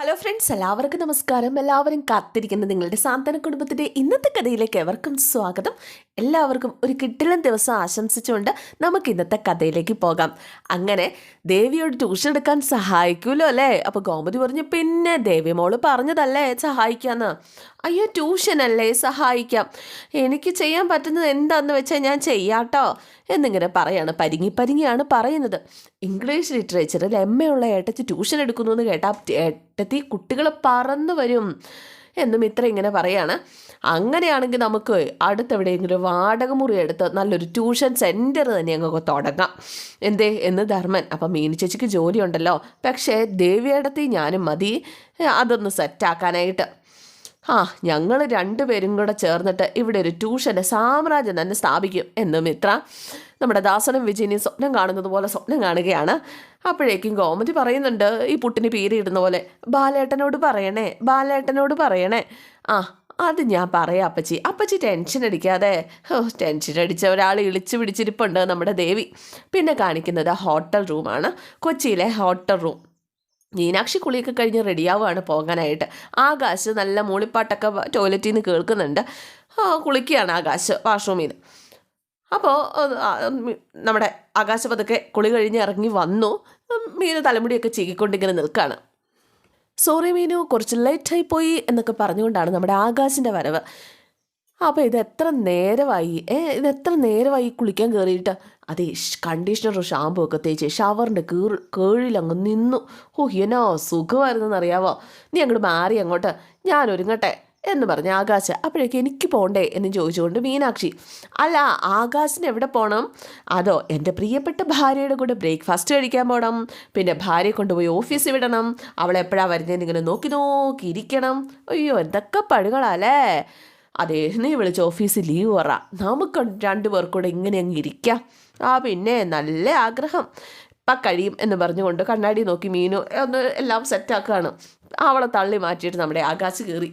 Hello friends എല്ലാവർക്കും നമസ്കാരം. എല്ലാവരും കാത്തിരിക്കുന്ന നിങ്ങളുടെ സാന്ത്വന കുടുംബത്തിന്റെ ഇന്നത്തെ കഥയിലേക്ക് എവർക്കും സ്വാഗതം. എല്ലാവർക്കും ഒരു കിട്ടിലൻ ദിവസം ആശംസിച്ചുകൊണ്ട് നമുക്ക് ഇന്നത്തെ കഥയിലേക്ക് പോകാം. അങ്ങനെ ദേവിയോട് ട്യൂഷൻ എടുക്കാൻ സഹായിക്കുമല്ലോ അല്ലേ? അപ്പോൾ ഗോമതി പറഞ്ഞു പിന്നെ ദേവി മോൾ പറഞ്ഞതല്ലേ സഹായിക്കാന്ന്? അയ്യോ ട്യൂഷനല്ലേ? സഹായിക്കാം. എനിക്ക് ചെയ്യാൻ പറ്റുന്നത് എന്താണെന്ന് വെച്ചാൽ ഞാൻ ചെയ്യാട്ടോ എന്നിങ്ങനെ പറയാണ്. പരിങ്ങി പരിങ്ങിയാണ് പറയുന്നത്. ഇംഗ്ലീഷ് ലിറ്ററേച്ചറിൽ എം എ ഉള്ള ഏട്ടത്തി ട്യൂഷൻ എടുക്കുന്നു എന്ന് കേട്ടാൽ ഏട്ടത്തി കുട്ടികൾ പറന്നു വരും എന്നും ഇത്ര ഇങ്ങനെ പറയാണ്. അങ്ങനെയാണെങ്കിൽ നമുക്ക് അടുത്തെവിടെയെങ്കിലും വാടക മുറി എടുത്ത് നല്ലൊരു ട്യൂഷൻ സെന്റർ തന്നെ അങ്ങ് തുടങ്ങാം. എന്തേ? എന്ന് ധർമ്മൻ. അപ്പം മീനു ചേച്ചിക്ക് ജോലിയുണ്ടല്ലോ. പക്ഷേ ദേവിയേടത്തി ഞാനും മതി. അതൊന്ന് സെറ്റാക്കാനായിട്ട്. ആ ഞങ്ങൾ രണ്ടുപേരും കൂടെ ചേർന്നിട്ട് ഇവിടെ ഒരു ട്യൂഷന്റെ സാമ്രാജ്യം തന്നെ സ്ഥാപിക്കും. എന്ന് മിത്ര നമ്മുടെ ദാസനും വിജയനെയും സ്വപ്നം കാണുന്നത് പോലെ സ്വപ്നം കാണുകയാണ്. അപ്പോഴേക്കും ഗോമതി പറയുന്നുണ്ട് ഈ പുട്ടിന് പീരിയിടുന്ന പോലെ ബാലേട്ടനോട് പറയണേ ബാലേട്ടനോട് പറയണേ. ആ അത് ഞാൻ പറയാം അപ്പച്ചി. അപ്പച്ചി ടെൻഷൻ അടിക്കാതെ ഓ ടെൻഷൻ അടിച്ച ഒരാൾ ഇളിച്ചു പിടിച്ചിരിപ്പുണ്ട് നമ്മുടെ ദേവി. പിന്നെ കാണിക്കുന്നത് ഹോട്ടൽ റൂമാണ്. കൊച്ചിയിലെ ഹോട്ടൽ റൂം. മീനാക്ഷി കുളിയൊക്കെ കഴിഞ്ഞ് റെഡിയാവുകയാണ് പോകാനായിട്ട്. ആകാശ് നല്ല മൂളിപ്പാട്ടൊക്കെ ടോയ്ലറ്റിൽ നിന്ന് കേൾക്കുന്നുണ്ട്. കുളിക്കുകയാണ് ആകാശ് വാഷ്റൂമിൽ നിന്ന് അപ്പോൾ നമ്മുടെ ആകാശ പതുക്കെ കുളി കഴിഞ്ഞ് ഇറങ്ങി വന്നു. മീന് തലമുടിയൊക്കെ ചീകിക്കൊണ്ടിങ്ങനെ നിൽക്കുകയാണ് സോറി മീനു കുറച്ച് ലേറ്റായി പോയി എന്നൊക്കെ പറഞ്ഞുകൊണ്ടാണ് നമ്മുടെ ആകാശിന്റെ വരവ്. അപ്പോൾ ഇത് എത്ര നേരമായി? ഏ ഇത് എത്ര നേരമായി കുളിക്കാൻ കയറിയിട്ട് അതെ കണ്ടീഷണറും ഷാമ്പു ഒക്കെ തേച്ച് ഷവറിന്റെ കീറ് കേഴിലങ്ങ് നിന്നു. ഓ എന്നോ സുഖമായിരുന്നെന്ന് നീ അങ്ങോട്ട് മാറി അങ്ങോട്ട്. ഞാൻ ഒരുങ്ങട്ടെ എന്ന് പറഞ്ഞ ആകാശ് അപ്പോഴേക്ക് എനിക്ക് പോണ്ടേ? എന്ന് ചോദിച്ചുകൊണ്ട് മീനാക്ഷി അല്ല ആകാശിന് എവിടെ പോകണം അതോ എന്റെ പ്രിയപ്പെട്ട ഭാര്യയുടെ കൂടെ ബ്രേക്ക്ഫാസ്റ്റ് കഴിക്കാൻ പോകണം പിന്നെ ഭാര്യയെ കൊണ്ടുപോയി ഓഫീസിൽ വിടണം. അവളെപ്പോഴാണ് വരുന്നതെന്ന് ഇങ്ങനെ നോക്കി നോക്കി ഇരിക്കണം. അയ്യോ എന്തൊക്കെ പഴുകളാലേ അതേ നീ വിളിച്ച് ഓഫീസിൽ ലീവ് പറ. നമുക്ക് രണ്ടു പേർക്കൂടെ ഇങ്ങനെ അങ്ങ് ഇരിക്കാം. ആ പിന്നെ നല്ല ആഗ്രഹം. ഇപ്പം കഴിയും എന്ന് പറഞ്ഞുകൊണ്ട് കണ്ണാടി നോക്കി മീനു ഒന്ന് എല്ലാം സെറ്റാക്കുകയാണ് അവളെ തള്ളി മാറ്റിയിട്ട് നമ്മുടെ ആകാശ് കയറി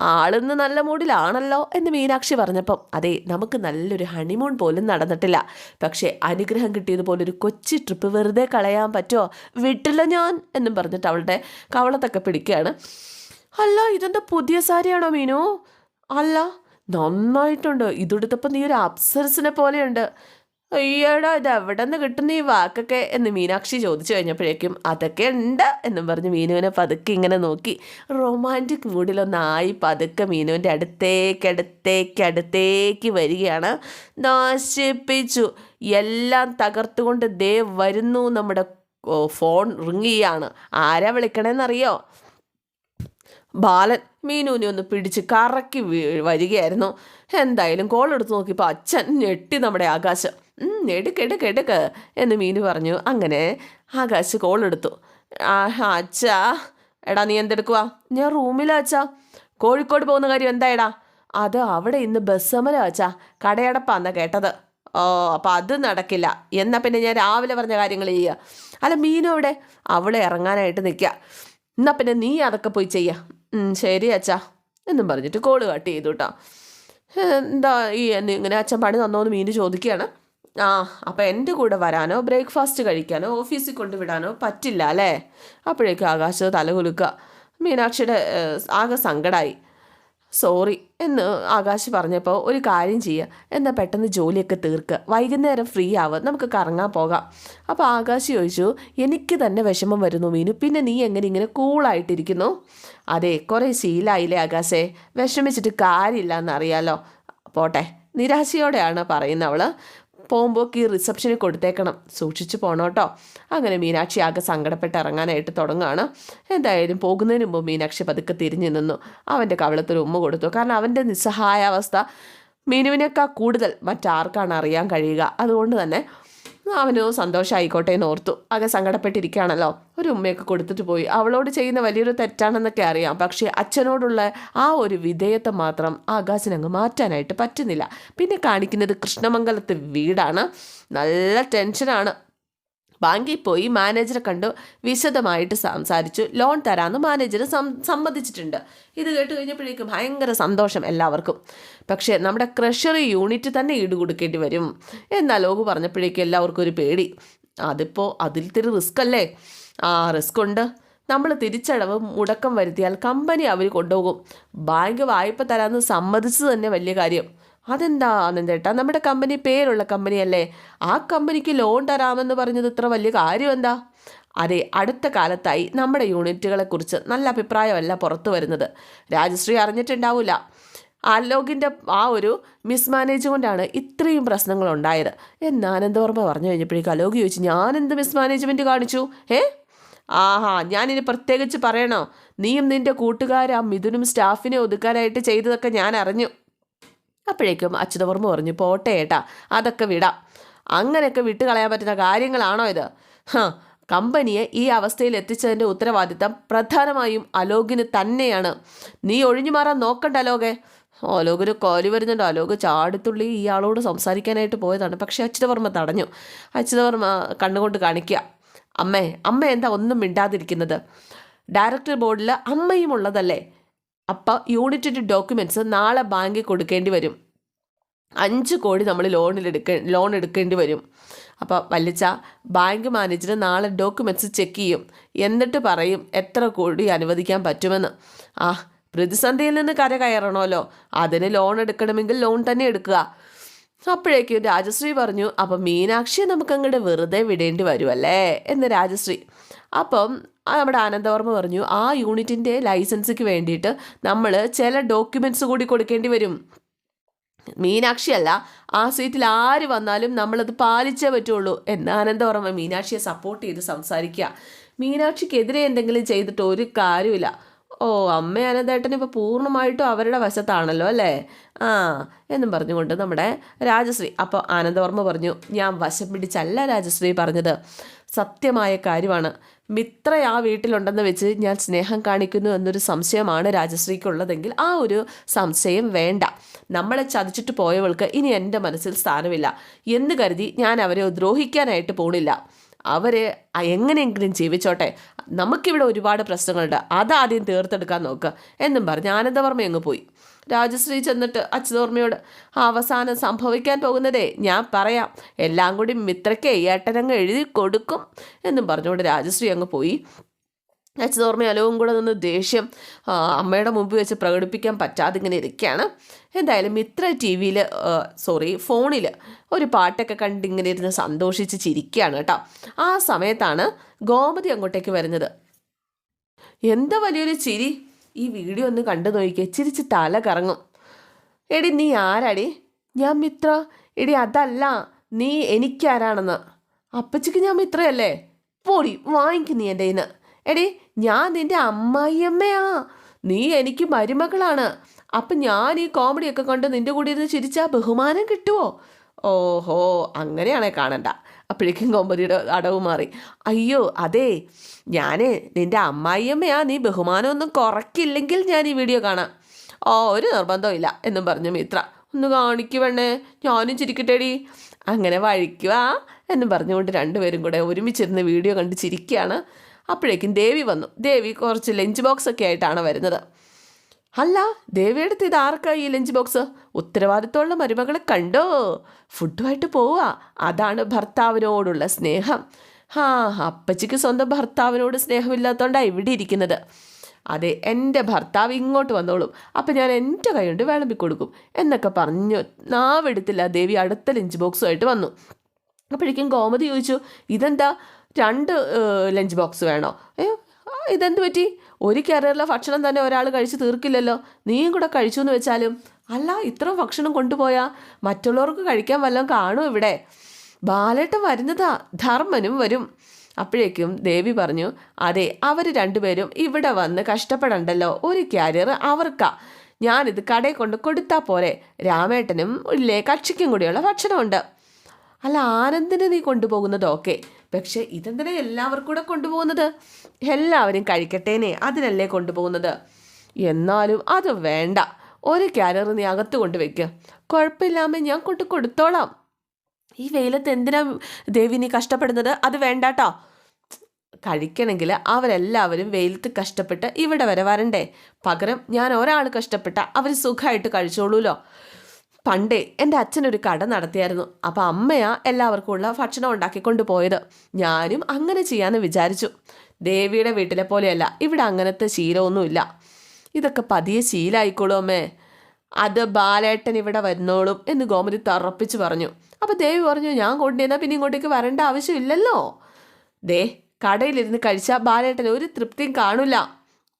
ആളിന്ന് നല്ല മൂഡിലാണല്ലോ എന്ന് മീനാക്ഷി പറഞ്ഞപ്പം അതെ നമുക്ക് നല്ലൊരു ഹണിമൂൺ പോലും നടന്നിട്ടില്ല. പക്ഷേ അനുഗ്രഹം കിട്ടിയതുപോലെ ഒരു കൊച്ചി ട്രിപ്പ് വെറുതെ കളയാൻ പറ്റുമോ വിട്ടില്ല ഞാൻ എന്നും പറഞ്ഞിട്ട് അവളുടെ കവളത്തൊക്കെ പിടിക്കുകയാണ്. അല്ല ഇതെന്താ പുതിയ സാരിയാണോ മീനു? അല്ല നന്നായിട്ടുണ്ട്. ഇതെടുത്തപ്പോൾ നീ ഒരു അപ്സരസിനെ പോലെയുണ്ട്. അയ്യടാ ഇത് എവിടെ നിന്ന് കിട്ടുന്ന ഈ വാക്കൊക്കെ എന്ന് മീനാക്ഷി ചോദിച്ചു കഴിഞ്ഞപ്പോഴേക്കും അതൊക്കെ ഉണ്ട് എന്നും പറഞ്ഞ് മീനുവിനെ പതുക്കെ ഇങ്ങനെ നോക്കി. റൊമാന്റിക് മൂഡിലൊന്നായി പതുക്കെ മീനുവിന്റെ അടുത്തേക്ക് അടുത്തേക്ക് അടുത്തേക്ക് വരികയാണ്. നശിപ്പിച്ചു. എല്ലാം തകർത്തുകൊണ്ട് ദേ വരുന്നു നമ്മുടെ ഫോൺ റിങ് ചെയ്യാണ്. ആരാ വിളിക്കണേന്നറിയോ? ബാലൻ മീനുവിനെ ഒന്ന് പിടിച്ച് കറക്കി വരികയായിരുന്നു. എന്തായാലും കോൾ എടുത്ത് നോക്കിയപ്പോൾ അച്ഛൻ ഞെട്ടി നമ്മുടെ ആകാശം. എടുക്ക് എടുക്ക് എടുക്ക് എന്ന് മീനു പറഞ്ഞു. അങ്ങനെ ആകാശ് കോൾ എടുത്തു. അച്ഛാ എടാ നീ എന്തെടുക്കുക ഞാൻ റൂമിലാ അച്ഛാ. കോഴിക്കോട് പോകുന്ന കാര്യം എന്തായടാ? അത് അവിടെ ഇന്ന് ബസ് സമരം അച്ഛാ. കടയടപ്പാന്ന കേട്ടത്. ഓ അപ്പം അത് നടക്കില്ല. എന്നാൽ പിന്നെ ഞാൻ രാവിലെ പറഞ്ഞ കാര്യങ്ങൾ ചെയ്യുക അല്ല മീനു അവിടെ അവളെ ഇറങ്ങാനായിട്ട് നിൽക്കുക എന്നാൽ പിന്നെ നീ അതൊക്കെ പോയി ചെയ്യുക ശരി അച്ഛാ. എന്നും പറഞ്ഞിട്ട് കോൾ കട്ട് ചെയ്തു കേട്ടോ എന്താ ഈ ഇങ്ങനെ അച്ഛൻ പണി തന്നോന്ന് മീന് ചോദിക്കുകയാണ്. ആ അപ്പോൾ എന്റെ കൂടെ വരാനോ ബ്രേക്ക്ഫാസ്റ്റ് കഴിക്കാനോ ഓഫീസിൽ കൊണ്ടുവിടാനോ പറ്റില്ല അല്ലേ? അപ്പോഴേക്കും ആകാശത്ത് തല കുലുക്കുക. മീനാക്ഷിയുടെ ആകെ സങ്കടമായി സോറി എന്ന് ആകാശ് പറഞ്ഞപ്പോൾ ഒരു കാര്യം ചെയ്യുക എന്നാൽ പെട്ടെന്ന് ജോലിയൊക്കെ തീർക്കുക വൈകുന്നേരം ഫ്രീ ആവുക നമുക്ക് കറങ്ങാൻ പോകാം. അപ്പോൾ ആകാശ് ചോദിച്ചു എനിക്ക് തന്നെ വിഷമം വരുന്നു മീനു. പിന്നെ നീ എങ്ങനെ ഇങ്ങനെ കൂളായിട്ടിരിക്കുന്നു അതെ കുറേ ശീലായില്ലേ ആകാശേ. വിഷമിച്ചിട്ട് കാര്യമില്ല എന്നറിയാലോ പോട്ടെ. നിരാശയോടെയാണ് പറയുന്നത് അവൾ പോകുമ്പോൾ ഈ റിസപ്ഷന് കൊടുത്തേക്കണം. സൂക്ഷിച്ചു പോണോട്ടോ അങ്ങനെ മീനാക്ഷി ആകെ സങ്കടപ്പെട്ട് ഇറങ്ങാനായിട്ട് തുടങ്ങുകയാണ് എന്തായാലും പോകുന്നതിന് മുമ്പ് മീനാക്ഷി പതുക്കെ തിരിഞ്ഞു നിന്നു. അവന്റെ കവളത്തിൽ ഉമ്മ കൊടുത്തു. കാരണം അവന്റെ നിസ്സഹായാവസ്ഥ മീനുവിനേക്കാൾ കൂടുതൽ മറ്റാർക്കാണ് അറിയാൻ കഴിയുക. അതുകൊണ്ട് തന്നെ അവന് സന്തോഷമായിക്കോട്ടെ എന്ന് ഓർത്തു. ആകെ സങ്കടപ്പെട്ടിരിക്കുകയാണല്ലോ. ഒരു ഉമ്മയൊക്കെ കൊടുത്തിട്ട് പോയി. അവളോട് ചെയ്യുന്ന വലിയൊരു തെറ്റാണെന്നൊക്കെ അറിയാം. പക്ഷേ അച്ഛനോടുള്ള ആ ഒരു വിധേയത്വം മാത്രം ആകാശിനങ്ങ് മാറ്റാനായിട്ട് പറ്റുന്നില്ല. പിന്നെ കാണിക്കുന്നത് കൃഷ്ണമംഗലത്തെ വീടാണ്. നല്ല ടെൻഷനാണ് ബാങ്കിൽ പോയി മാനേജറെ കണ്ടു വിശദമായിട്ട് സംസാരിച്ചു. ലോൺ തരാമെന്ന് മാനേജർ സമ്മതിച്ചിട്ടുണ്ട്. ഇത് കേട്ട് കഴിഞ്ഞപ്പോഴേക്കും ഭയങ്കര സന്തോഷം എല്ലാവർക്കും. പക്ഷേ നമ്മുടെ ക്രഷറി യൂണിറ്റ് തന്നെ ഈട് കൊടുക്കേണ്ടി വരും. എന്നാൽ ലോഗ് പറഞ്ഞപ്പോഴേക്കും എല്ലാവർക്കും ഒരു പേടി. അതിപ്പോൾ അതിൽത്തിരി തിരി റിസ്ക് അല്ലേ ആ റിസ്ക് ഉണ്ട് നമ്മൾ തിരിച്ചടവ് മുടക്കം വരുത്തിയാൽ കമ്പനി അവർ കൊണ്ടുപോകും. ബാങ്ക് വായ്പ തരാമെന്ന് സമ്മതിച്ചു തന്നെ വലിയ കാര്യം. അതെന്താ ആനന്ദേട്ടാ നമ്മുടെ കമ്പനി പേരുള്ള കമ്പനിയല്ലേ. ആ കമ്പനിക്ക് ലോൺ തരാമെന്ന് പറഞ്ഞത് ഇത്ര വലിയ കാര്യം എന്താ അതെ അടുത്ത കാലത്തായി നമ്മുടെ യൂണിറ്റുകളെക്കുറിച്ച് നല്ല അഭിപ്രായമല്ല പുറത്തു വരുന്നത്. രാജശ്രീ അറിഞ്ഞിട്ടുണ്ടാവില്ല അലോകിന്റെ ആ ഒരു മിസ്മാനേജ് കൊണ്ടാണ് ഇത്രയും പ്രശ്നങ്ങൾ ഉണ്ടായത് എന്ന് ആനന്ദവർമ്മ പറഞ്ഞു കഴിഞ്ഞപ്പോഴേക്കും അലോക് ചോദിച്ചു ഞാനെന്ത് മിസ്മാനേജ്മെന്റ് കാണിച്ചു? ഏ? ആഹാ ഞാനിനി പ്രത്യേകിച്ച് പറയണോ? നീയും നിന്റെ കൂട്ടുകാർ ആ മിഥുനും സ്റ്റാഫിനെ ഒതുക്കാനായിട്ട് ചെയ്തതൊക്കെ ഞാൻ അറിഞ്ഞു. അപ്പോഴേക്കും അച്യുതവർമ്മ പറഞ്ഞു പോട്ടെ ഏട്ടാ അതൊക്കെ വിടാം. അങ്ങനെയൊക്കെ വിട്ട് കളയാൻ പറ്റുന്ന കാര്യങ്ങളാണോ ഇത്? കമ്പനിയെ ഈ അവസ്ഥയിൽ എത്തിച്ചതിന്റെ ഉത്തരവാദിത്തം പ്രധാനമായും അലോകിന് തന്നെയാണ്. നീ ഒഴിഞ്ഞു മാറാൻ നോക്കണ്ട അലോകെ. അലോകിന് കോലി വരുന്നുണ്ട്. അലോക് ചാടിത്തുള്ളി ആളോട് സംസാരിക്കാനായിട്ട് പോയതാണ്. പക്ഷേ അച്യുതവർമ്മ തടഞ്ഞു. അച്യുതവർമ്മ കണ്ണുകൊണ്ട് കാണിക്കുക. അമ്മേ അമ്മ എന്താ ഒന്നും മിണ്ടാതിരിക്കുന്നത്? ഡയറക്ടർ ബോർഡിൽ അമ്മയും ഉള്ളതല്ലേ അപ്പോൾ യൂണിറ്റിന്റെ ഡോക്യുമെന്റ്സ് നാളെ ബാങ്കിൽ കൊടുക്കേണ്ടി വരും. അഞ്ച് കോടി നമ്മൾ ലോണിൽ എടുക്ക ലോൺ എടുക്കേണ്ടി വരും. അപ്പോൾ വല്ലിച്ച ബാങ്ക് മാനേജർ നാളെ ഡോക്യുമെന്റ്സ് ചെക്ക് ചെയ്യും. എന്നിട്ട് പറയും എത്ര കോടി അനുവദിക്കാൻ പറ്റുമെന്ന്. ആ പ്രതിസന്ധിയിൽ നിന്ന് കര കയറണമല്ലോ അതിന് ലോൺ എടുക്കണമെങ്കിൽ ലോൺ തന്നെ എടുക്കുക. അപ്പോഴേക്കും രാജശ്രീ പറഞ്ഞു അപ്പം മീനാക്ഷിയെ നമുക്ക് അങ്ങോട്ട് വെറുതെ വിടേണ്ടി വരുമല്ലേ എന്ന് രാജശ്രീ. അപ്പം നമ്മുടെ ആനന്ദവർമ്മ പറഞ്ഞു ആ യൂണിറ്റിന്റെ ലൈസൻസിക്ക് വേണ്ടിയിട്ട് നമ്മൾ ചില ഡോക്യുമെന്റ്സ് കൂടി കൊടുക്കേണ്ടി വരും. മീനാക്ഷിയല്ല ആ സീറ്റിൽ ആര് വന്നാലും നമ്മളത് പാലിച്ചേ പറ്റുള്ളൂ എന്ന് ആനന്ദവർമ്മ മീനാക്ഷിയെ സപ്പോർട്ട് ചെയ്ത് സംസാരിക്കുക മീനാക്ഷിക്കെതിരെ എന്തെങ്കിലും ചെയ്തിട്ട് ഒരു കാര്യമില്ല ഓ അമ്മ അനന്തേട്ടൻ ഇപ്പോൾ പൂർണമായിട്ടും അവരുടെ വശത്താണല്ലോ അല്ലേ? ആ എന്നും പറഞ്ഞുകൊണ്ട് നമ്മുടെ രാജശ്രീ അപ്പോൾ ആനന്ദവർമ്മ പറഞ്ഞു ഞാൻ വശം പിടിച്ചല്ല രാജശ്രീ പറഞ്ഞത്. സത്യമായ കാര്യമാണ്. മിത്ര ആ വീട്ടിലുണ്ടെന്ന് വെച്ച് ഞാൻ സ്നേഹം കാണിക്കുന്നു എന്നൊരു സംശയമാണ് രാജശ്രീക്കുള്ളതെങ്കിൽ ആ ഒരു സംശയം വേണ്ട. നമ്മളെ ചതിച്ചിട്ട് പോയവൾക്ക് ഇനി എന്റെ മനസ്സിൽ സ്ഥാനമില്ല. എന്ന് കരുതി ഞാൻ അവരെ ദ്രോഹിക്കാനായിട്ട് പോണില്ല. അവർ എങ്ങനെയെങ്കിലും ജീവിച്ചോട്ടെ. നമുക്കിവിടെ ഒരുപാട് പ്രശ്നങ്ങളുണ്ട്. അതാദ്യം തീർത്തെടുക്കാൻ നോക്കുക എന്നും പറഞ്ഞ് ആനന്ദവർമ്മ അങ്ങ് പോയി. രാജശ്രീ ചെന്നിട്ട് അച്യുതോർമ്മയോട് അവസാനം സംഭവിക്കാൻ പോകുന്നതേ ഞാൻ പറയാം. എല്ലാം കൂടി മിത്രയ്ക്ക് ഏട്ടനങ്ങ് എഴുതി കൊടുക്കും. എന്നും പറഞ്ഞുകൊണ്ട് രാജശ്രീ അങ്ങ് പോയി. അച്യുതോർമ്മ അലവും കൂടെ നിന്ന് ദേഷ്യം അമ്മയുടെ മുമ്പ് വെച്ച് പ്രകടിപ്പിക്കാൻ പറ്റാതെ ഇങ്ങനെ ഇരിക്കുകയാണ്. എന്തായാലും മിത്ര ടി വിയിൽ സോറി ഫോണിൽ ഒരു പാട്ടൊക്കെ കണ്ട് ഇങ്ങനെ ഇരുന്ന് സന്തോഷിച്ച് ചിരിക്കുകയാണ് കേട്ടോ. ആ സമയത്താണ് ഗോമതി അങ്ങോട്ടേക്ക് വരുന്നത്. എന്താ വലിയൊരു ചിരി? ഈ വീഡിയോ ഒന്ന് കണ്ടു നോക്കിയേ ചിരിച്ച് തല കറങ്ങും. എടി നീ ആരാടി? ഞാൻ മിത്ര. എടി അതല്ല നീ എനിക്കാരാണെന്ന്. അപ്പച്ചിക്ക് ഞാൻ മിത്രയല്ലേ? പോടി വാങ്ങിക്കും നീ എന്റെ ഇന്ന് എടി ഞാൻ നിന്റെ അമ്മായിയമ്മയാ. നീ എനിക്ക് മരുമകളാണ്. അപ്പം ഞാൻ ഈ കോമഡിയൊക്കെ കണ്ട് നിന്റെ കൂടെ ഇരുന്ന് ചിരിച്ചാൽ ബഹുമാനം കിട്ടുമോ ഓഹോ അങ്ങനെയാണേ കാണണ്ട. അപ്പോഴേക്കും കോമഡിയുടെ അടവ് മാറി. അയ്യോ അതെ ഞാൻ നിന്റെ അമ്മായിയമ്മയാ. നീ ബഹുമാനമൊന്നും കുറയ്ക്കില്ലെങ്കിൽ ഞാൻ ഈ വീഡിയോ കാണാം. ഓ ഒരു നിർബന്ധവും ഇല്ല എന്നും പറഞ്ഞു മിത്ര. ഒന്ന് കാണിക്കുവണ്ണേ ഞാനും ചിരിക്കട്ടേടി. അങ്ങനെ വഴിക്കുക എന്നും പറഞ്ഞുകൊണ്ട് രണ്ടുപേരും കൂടെ ഒരുമിച്ചിരുന്ന് വീഡിയോ കണ്ട് ചിരിക്കുകയാണ്. അപ്പോഴേക്കും ദേവി വന്നു. ദേവി കുറച്ച് ലഞ്ച് ബോക്സ് ഒക്കെ ആയിട്ടാണ് വരുന്നത്. അല്ല ദേവിയെടുത്ത് ഇത് ആർക്കാ ഈ ലഞ്ച് ബോക്സ്? ഉത്തരവാദിത്തമുള്ള മരുമകളെ കണ്ടോ? ഫുഡുമായിട്ട് പോവുക അതാണ് ഭർത്താവിനോടുള്ള സ്നേഹം. ഹാ അപ്പച്ചിക്ക് സ്വന്തം ഭർത്താവിനോട് സ്നേഹമില്ലാത്തതുകൊണ്ടാണ് ഇവിടെ ഇരിക്കുന്നത്. അതെ എന്റെ ഭർത്താവ് ഇങ്ങോട്ട് വന്നോളും. അപ്പം ഞാൻ എന്റെ കൈ കൊണ്ട് വിളമ്പി കൊടുക്കും എന്നൊക്കെ പറഞ്ഞു. നാവെടുത്തില്ല ദേവി അടുത്ത ലഞ്ച് ബോക്സുമായിട്ട് വന്നു. അപ്പോഴേക്കും ഗോമതി ചോദിച്ചു ഇതെന്താ? രണ്ട് ലഞ്ച് ബോക്സ് വേണോ? അയ്യോ ഇതെന്ത് പറ്റി? ഒരു കയറിയുള്ള ഭക്ഷണം തന്നെ ഒരാൾ കഴിച്ച് തീർക്കില്ലല്ലോ. നീയും കൂടെ കഴിച്ചു എന്ന് വെച്ചാലും. അല്ല ഇത്ര ഭക്ഷണം കൊണ്ടുപോയാൽ മറ്റുള്ളവർക്ക് കഴിക്കാൻ വല്ലതും കാണും ഇവിടെ. ബാലേട്ടൻ വരുന്നതാ ധർമ്മനും വരും. അപ്പോഴേക്കും ദേവി പറഞ്ഞു അതെ അവർ രണ്ടുപേരും ഇവിടെ വന്ന് കഷ്ടപ്പെടണ്ടല്ലോ. ഒരു ക്യാരിയർ അവർക്കാ. ഞാനിത് കടയിൽ കൊണ്ട് കൊടുത്താൽ പോരെ. രാമേട്ടനും ഇല്ലേ കക്ഷിക്കും കൂടിയുള്ള ഭക്ഷണമുണ്ട്. അല്ല ആനന്ദിനെ നീ കൊണ്ടുപോകുന്നത് ഓക്കെ. പക്ഷെ ഇതെന്തിനാ എല്ലാവർക്കും കൂടെ കൊണ്ടുപോകുന്നത്? എല്ലാവരും കഴിക്കട്ടേനെ അതിനല്ലേ കൊണ്ടുപോകുന്നത്? എന്നാലും അത് വേണ്ട. ഒരു ക്യാരർ നീ അകത്ത് കൊണ്ടുവയ്ക്കുക കുഴപ്പമില്ലാമേ ഞാൻ കൊണ്ട് കൊടുത്തോളാം. ഈ വെയിലത്ത് എന്തിനാ ദേവി നീ കഷ്ടപ്പെടുന്നത്? അത് വേണ്ടാട്ടോ. കഴിക്കണമെങ്കിൽ അവരെല്ലാവരും വെയിലത്ത് കഷ്ടപ്പെട്ട് ഇവിടെ വരെ വരണ്ടേ? പകരം ഞാൻ ഒരാൾ കഷ്ടപ്പെട്ട അവർ സുഖമായിട്ട് കഴിച്ചോളൂലോ? പണ്ടേ എന്റെ അച്ഛനൊരു കട നടത്തിയായിരുന്നു. അപ്പോൾ അമ്മയാ എല്ലാവർക്കും ഉള്ള ഭക്ഷണം ഉണ്ടാക്കിക്കൊണ്ട് പോയത് ഞാനും അങ്ങനെ ചെയ്യാമെന്ന് വിചാരിച്ചു. ദേവിയുടെ വീട്ടിലെ പോലെയല്ല ഇവിടെ അങ്ങനത്തെ ശീലമൊന്നുമില്ല. ഇതൊക്കെ പതിയെ ശീലമായിക്കോളൂ അമ്മേ. അത് ബാലേട്ടൻ ഇവിടെ വരുന്നോളും എന്ന് ഗോമതി തറപ്പിച്ച് പറഞ്ഞു. അപ്പോൾ ദേവി പറഞ്ഞു ഞാൻ കൊണ്ടുവന്നാൽ പിന്നെ ഇങ്ങോട്ടേക്ക് വരേണ്ട ആവശ്യമില്ലല്ലോ. ദേ കടയിലിരുന്ന് കഴിച്ചാൽ ബാലേട്ടൻ ഒരു തൃപ്തിയും കാണില്ല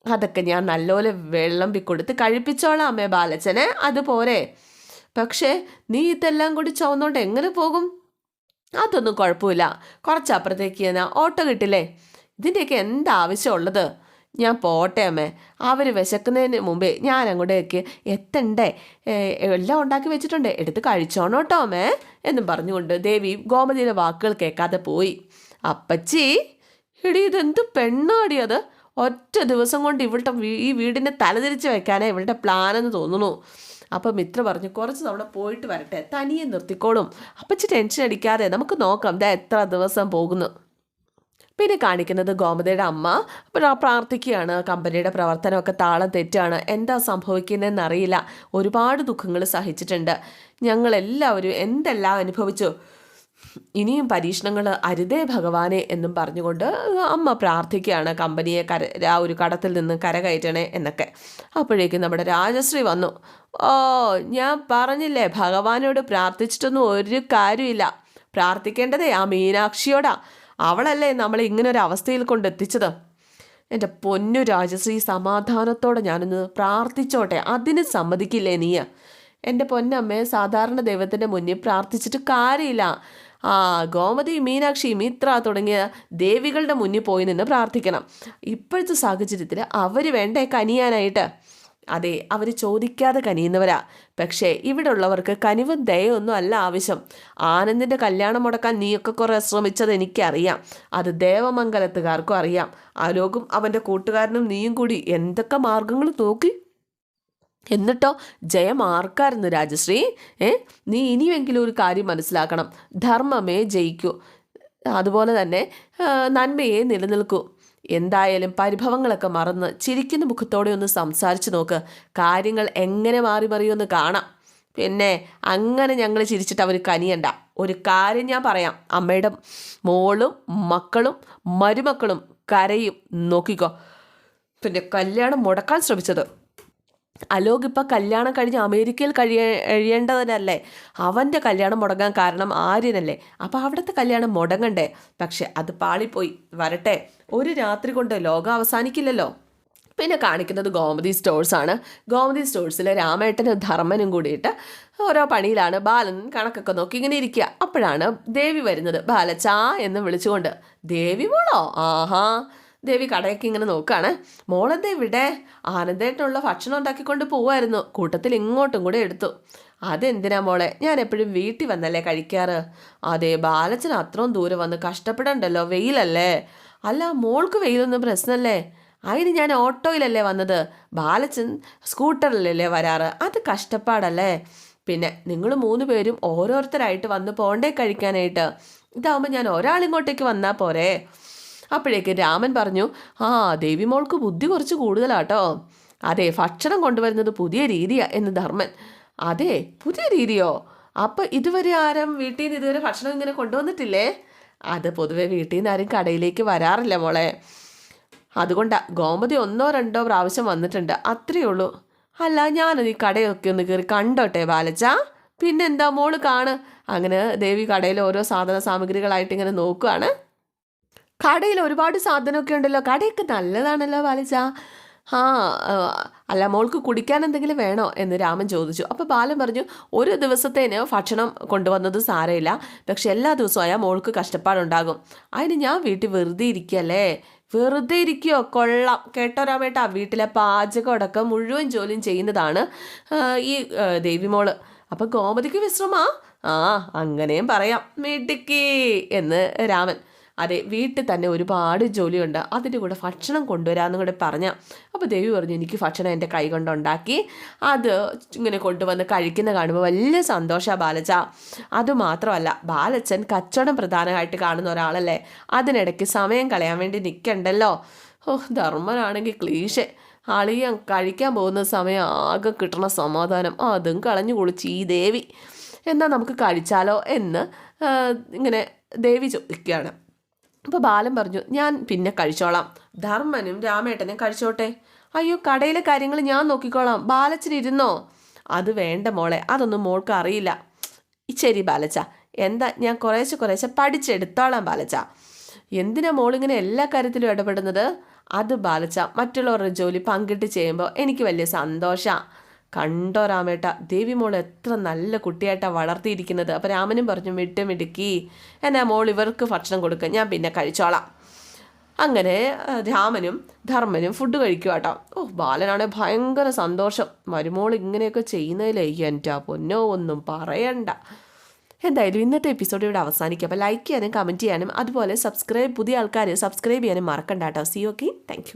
അതൊക്കെ ഞാൻ നല്ലപോലെ വെള്ളം കൊടുത്ത് കഴിപ്പിച്ചോളാം അമ്മേ ബാലച്ചനെ. അതുപോരെ പക്ഷേ നീ ഇതെല്ലാം കൂടി ചുവന്നോണ്ട് എങ്ങനെ പോകും? അതൊന്നും കുഴപ്പമില്ല. കുറച്ചപ്പുറത്തേക്ക് ഞാൻ ഓട്ടോ കിട്ടില്ലേ? ഇതിന്റെയൊക്കെ എന്താ ആവശ്യമുള്ളത് ഞാൻ പോട്ടെ അമ്മേ. അവർ വിശക്കുന്നതിന് മുമ്പേ ഞാൻ അങ്ങോട്ടേക്ക് എത്തണ്ടേ? എല്ലാം ഉണ്ടാക്കി വെച്ചിട്ടുണ്ട്. എടുത്ത് കഴിച്ചോണോ കേട്ടോ അമ്മേ എന്നും പറഞ്ഞുകൊണ്ട് ദേവി ഗോമതിയുടെ വാക്കുകൾ കേൾക്കാതെ പോയി. അപ്പച്ചി എടി ഇതെന്ത് പെണ്ണാടി അത്? ഒറ്റ ദിവസം കൊണ്ട് ഇവളുടെ ഈ വീടിനെ തലതിരിച്ച് വെക്കാനേ ഇവളുടെ പ്ലാനെന്ന് തോന്നുന്നു. അപ്പം മിത്ര പറഞ്ഞു കുറച്ച് തവണ പോയിട്ട് വരട്ടെ തനിയെ നിർത്തിക്കോളും. അപ്പച്ചി ടെൻഷൻ അടിക്കാതെ നമുക്ക് നോക്കാം ദാ എത്ര ദിവസം പോകുന്നു. പിന്നെ കാണിക്കുന്നത് ഗോമതയുടെ അമ്മ. പ്ര- പ്രാർത്ഥിക്കുകയാണ് കമ്പനിയുടെ പ്രവർത്തനമൊക്കെ താളം തെറ്റാണ് എന്താ സംഭവിക്കുന്നതെന്ന് അറിയില്ല ഒരുപാട് ദുഃഖങ്ങൾ സഹിച്ചിട്ടുണ്ട്. ഞങ്ങളെല്ലാവരും എന്തെല്ലാം അനുഭവിച്ചു? ഇനിയും പരീക്ഷണങ്ങൾ അരുതേ ഭഗവാനെ എന്നും പറഞ്ഞുകൊണ്ട് അമ്മ പ്രാർത്ഥിക്കുകയാണ് കമ്പനിയെ കര ആ ഒരു കടത്തിൽ നിന്ന് കരകയറ്റണേ എന്നൊക്കെ. അപ്പോഴേക്കും നമ്മുടെ രാജശ്രീ വന്നു. ഓ ഞാൻ പറഞ്ഞില്ലേ ഭഗവാനോട് പ്രാർത്ഥിച്ചിട്ടൊന്നും ഒരു കാര്യമില്ല. പ്രാർത്ഥിക്കേണ്ടതേ ആ മീനാക്ഷിയോടാ. അവളല്ലേ നമ്മളെ ഇങ്ങനെ ഒരു അവസ്ഥയിൽ കൊണ്ടെത്തിച്ചത്. എന്റെ പൊന്നു രാജശ്രീ സമാധാനത്തോടെ ഞാനൊന്ന് പ്രാർത്ഥിച്ചോട്ടെ. അതിന് സമ്മതിക്കില്ലേ നീ എന്റെ പൊന്നമ്മയെ സാധാരണ ദൈവത്തിന്റെ മുന്നിൽ പ്രാർത്ഥിച്ചിട്ട് കാര്യമില്ല. ഗോമതി മീനാക്ഷി മിത്ര തുടങ്ങിയ ദേവികളുടെ മുന്നിൽ പോയി നിന്ന് പ്രാർത്ഥിക്കണം. ഇപ്പോഴത്തെ സാഹചര്യത്തിൽ അവർ വേണ്ടേ കനിയാനായിട്ട്? അതെ അവർ ചോദിക്കാതെ കനിയുന്നവരാ. പക്ഷേ ഇവിടെ ഉള്ളവർക്ക് കനിവും ദയൊന്നും അല്ല ആവശ്യം. ആനന്ദിന്റെ കല്യാണം മുടക്കാൻ നീയൊക്കെ കുറേ ശ്രമിച്ചത് എനിക്കറിയാം. അത് ദേവമംഗലത്തുകാർക്കും അറിയാം. ആലോകും അവന്റെ കൂട്ടുകാരനും നീയും കൂടി. എന്തൊക്കെ മാർഗങ്ങൾ നോക്കി എന്നിട്ടോ ജയം ആർക്കായിരുന്നു രാജശ്രീ? ഏ? നീ ഇനിയെങ്കിലും ഒരു കാര്യം മനസ്സിലാക്കണം. ധർമ്മമേ ജയിക്കൂ. അതുപോലെ തന്നെ നന്മയെ നിലനിൽക്കൂ. എന്തായാലും പരിഭവങ്ങളൊക്കെ മറന്ന് ചിരിക്കുന്ന മുഖത്തോടെ ഒന്ന് സംസാരിച്ചു നോക്ക്. കാര്യങ്ങൾ എങ്ങനെ മാറി മറിയുമെന്ന് കാണാം. പിന്നെ അങ്ങനെ ഞങ്ങൾ ചിരിച്ചിട്ട് അവർ കനിയണ്ട. ഒരു കാര്യം ഞാൻ പറയാം. അമ്മയുടെ മോളും മക്കളും മരുമക്കളും കരയും. നോക്കിക്കോ. പിന്നെ കല്യാണം മുടക്കാൻ ശ്രമിച്ചത്. അലോക് ഇപ്പം കല്യാണം കഴിഞ്ഞ് അമേരിക്കയിൽ കഴിയ കഴിയേണ്ടവനല്ലേ? അവന്റെ കല്യാണം മുടങ്ങാൻ കാരണം ആര്യനല്ലേ? അപ്പോൾ അവിടുത്തെ കല്യാണം മുടങ്ങണ്ടേ? പക്ഷെ അത് പാളിപ്പോയി. വരട്ടെ. ഒരു രാത്രി കൊണ്ട് ലോകം അവസാനിക്കില്ലല്ലോ. പിന്നെ കാണിക്കുന്നത് ഗോമതി സ്റ്റോഴ്സാണ്. ഗോമതി സ്റ്റോഴ്സിൽ രാമേട്ടനും ധർമ്മനും കൂടിയിട്ട് ഓരോ പണിയിലാണ്. ബാലൻ കണക്കൊക്കെ നോക്കി ഇങ്ങനെ ഇരിക്കുക അപ്പോഴാണ് ദേവി വരുന്നത്. ബാലച്ചാ എന്ന് വിളിച്ചുകൊണ്ട്. ദേവി മോളോ? ആഹാ. ദേവി കടയൊക്കെ ഇങ്ങനെ നോക്കുകയാണ് മോളെന്താ ഇവിടെ? ആനന്ദേട്ടനുള്ള ഭക്ഷണം ഉണ്ടാക്കിക്കൊണ്ട് പോവായിരുന്നു. കൂട്ടത്തിൽ ഇങ്ങോട്ടും കൂടെ എടുത്തു. അതെന്തിനാ മോളെ? ഞാൻ എപ്പോഴും വീട്ടിൽ വന്നല്ലേ കഴിക്കാറ്? അതെ ബാലച്ചൻ അത്രയും ദൂരെ വന്ന് കഷ്ടപ്പെടണ്ടല്ലോ. വെയിലല്ലേ? അല്ല മോൾക്ക് വെയിലൊന്നും പ്രശ്നമല്ലേ? അതിന് ഞാൻ ഓട്ടോയിലല്ലേ വന്നത്? ബാലച്ചൻ സ്കൂട്ടറിലല്ലേ വരാറ്? അത് കഷ്ടപ്പാടല്ലേ? പിന്നെ നിങ്ങൾ മൂന്ന് പേരും ഓരോരുത്തരായിട്ട് വന്ന് പോണ്ടേ കഴിക്കാനായിട്ട്. ഇതാവുമ്പോൾ ഞാൻ ഒരാളിങ്ങോട്ടേക്ക് വന്നാൽ പോരെ? അപ്പോഴേക്ക് രാമൻ പറഞ്ഞു ആ ദേവി മോൾക്ക് ബുദ്ധി കുറച്ച് കൂടുതലാട്ടോ. അതെ ഭക്ഷണം കൊണ്ടുവരുന്നത് പുതിയ രീതിയാ എന്ന് ധർമ്മൻ. അതെ പുതിയ രീതിയോ? അപ്പം ഇതുവരെ ആരും വീട്ടിൽ നിന്ന് ഇതുവരെ ഭക്ഷണം ഇങ്ങനെ കൊണ്ടുവന്നിട്ടില്ലേ? അത് പൊതുവെ വീട്ടിൽ നിന്ന് ആരും കടയിലേക്ക് വരാറില്ല മോളെ. അതുകൊണ്ടാ ഗോമതി ഒന്നോ രണ്ടോ പ്രാവശ്യം വന്നിട്ടുണ്ട് അത്രയേ ഉള്ളൂ. അല്ല ഞാനത് ഈ കടയൊക്കെ ഒന്ന് കയറി കണ്ടോട്ടെ ബാലച്ച? പിന്നെന്താ മോൾ കാണ്? അങ്ങനെ ദേവി കടയിൽ ഓരോ സാധന സാമഗ്രികളായിട്ട് ഇങ്ങനെ നോക്കുകയാണ് കടയിൽ ഒരുപാട് സാധനമൊക്കെ ഉണ്ടല്ലോ. കടയൊക്കെ നല്ലതാണല്ലോ ബാലച്ച ആ അല്ല മോൾക്ക് കുടിക്കാൻ എന്തെങ്കിലും വേണോ എന്ന് രാമൻ ചോദിച്ചു. അപ്പോൾ ബാലൻ പറഞ്ഞു ഒരു ദിവസത്തേന് ഭക്ഷണം കൊണ്ടുവന്നത് സാരമില്ല. പക്ഷെ എല്ലാ ദിവസവും ആയാൽ മോൾക്ക് കഷ്ടപ്പാടുണ്ടാകും. അതിന് ഞാൻ വീട്ടിൽ വെറുതെ ഇരിക്കല്ലേ? വെറുതെ ഇരിക്കുകയോ കൊള്ളാം. കേട്ടോ രാമേട്ടാ. വീട്ടിലെ പാചകം അടക്കം മുഴുവൻ ജോലിയും ചെയ്യുന്നതാണ് ഈ ദേവിമോൾ. അപ്പം ഗോമതിക്ക് വിശ്രമാ ആ അങ്ങനെയും പറയാം. മിടുക്കി എന്ന് രാമൻ അതെ വീട്ടിൽ തന്നെ ഒരുപാട് ജോലിയുണ്ട്. അതിന്റെ കൂടെ ഭക്ഷണം കൊണ്ടുവരാമെന്നും കൂടെ പറഞ്ഞ. അപ്പോൾ ദേവി പറഞ്ഞു എനിക്ക് ഭക്ഷണം എന്റെ കൈ കൊണ്ടുണ്ടാക്കി അത് ഇങ്ങനെ കൊണ്ടുവന്ന് കഴിക്കുന്ന കാണുമ്പോൾ വലിയ സന്തോഷമാണ് ബാലച്ച. അതുമാത്രമല്ല ബാലച്ചൻ കച്ചവടം പ്രധാനമായിട്ട് കാണുന്ന ഒരാളല്ലേ. അതിനിടയ്ക്ക് സമയം കളയാൻ വേണ്ടി നിൽക്കണ്ടല്ലോ. ഓ ധർമ്മനാണെങ്കിൽ ക്ലീശെ. അളിയൻ കഴിക്കാൻ പോകുന്ന സമയം ആകെ കിട്ടണ സമാധാനം. അതും കളഞ്ഞു കുളിച്ച് ഈ ദേവി. എന്നാൽ നമുക്ക് കഴിച്ചാലോ എന്ന് ഇങ്ങനെ ദേവി ചോദിക്കുകയാണ്. അപ്പോൾ ബാലൻ പറഞ്ഞു ഞാൻ പിന്നെ കഴിച്ചോളാം. ധർമ്മനും രാമേട്ടനും കഴിച്ചോട്ടെ. അയ്യോ കടയിലെ കാര്യങ്ങൾ ഞാൻ നോക്കിക്കോളാം. ബാലച്ചൻ ഇരുന്നോ? അത് വേണ്ട മോളെ അതൊന്നും മോൾക്ക് അറിയില്ല. ശരി ബാലച്ച എന്താ ഞാൻ കുറേശ്ശെ കുറേശ്ശെ പഠിച്ചെടുത്തോളാം ബാലച്ച. എന്തിനാ മോളിങ്ങനെ എല്ലാ കാര്യത്തിലും ഇടപെടുന്നത്? അത് ബാലച്ച മറ്റുള്ളവരുടെ ജോലി പങ്കിട്ട് ചെയ്യുമ്പോൾ എനിക്ക് വലിയ സന്തോഷമാണ് കണ്ടോ രാമേട്ട ദേവി മോൾ എത്ര നല്ല കുട്ടിയായിട്ടാണ് വളർത്തിയിരിക്കുന്നത്. അപ്പോൾ രാമനും പറഞ്ഞു വിട്ട് എന്നാ മോൾ ഇവർക്ക് ഭക്ഷണം കൊടുക്കുക ഞാൻ പിന്നെ കഴിച്ചോളാം. അങ്ങനെ രാമനും ധർമ്മനും ഫുഡ് കഴിക്കുക കേട്ടോ ഓ ബാലനാണെ ഭയങ്കര സന്തോഷം. മരുമോൾ ഇങ്ങനെയൊക്കെ ചെയ്യുന്നതിലേ എന്റെ പൊന്നോ ഒന്നും പറയണ്ട. എന്തായാലും ഇന്നത്തെ എപ്പിസോഡ് ഇവിടെ അവസാനിക്കുക അപ്പോൾ ലൈക്ക് ചെയ്യാനും കമന്റ് ചെയ്യാനും അതുപോലെ സബ്സ്ക്രൈബ് പുതിയ ആൾക്കാർ സബ്സ്ക്രൈബ് ചെയ്യാനും മറക്കണ്ട കേട്ടോ. C okay thank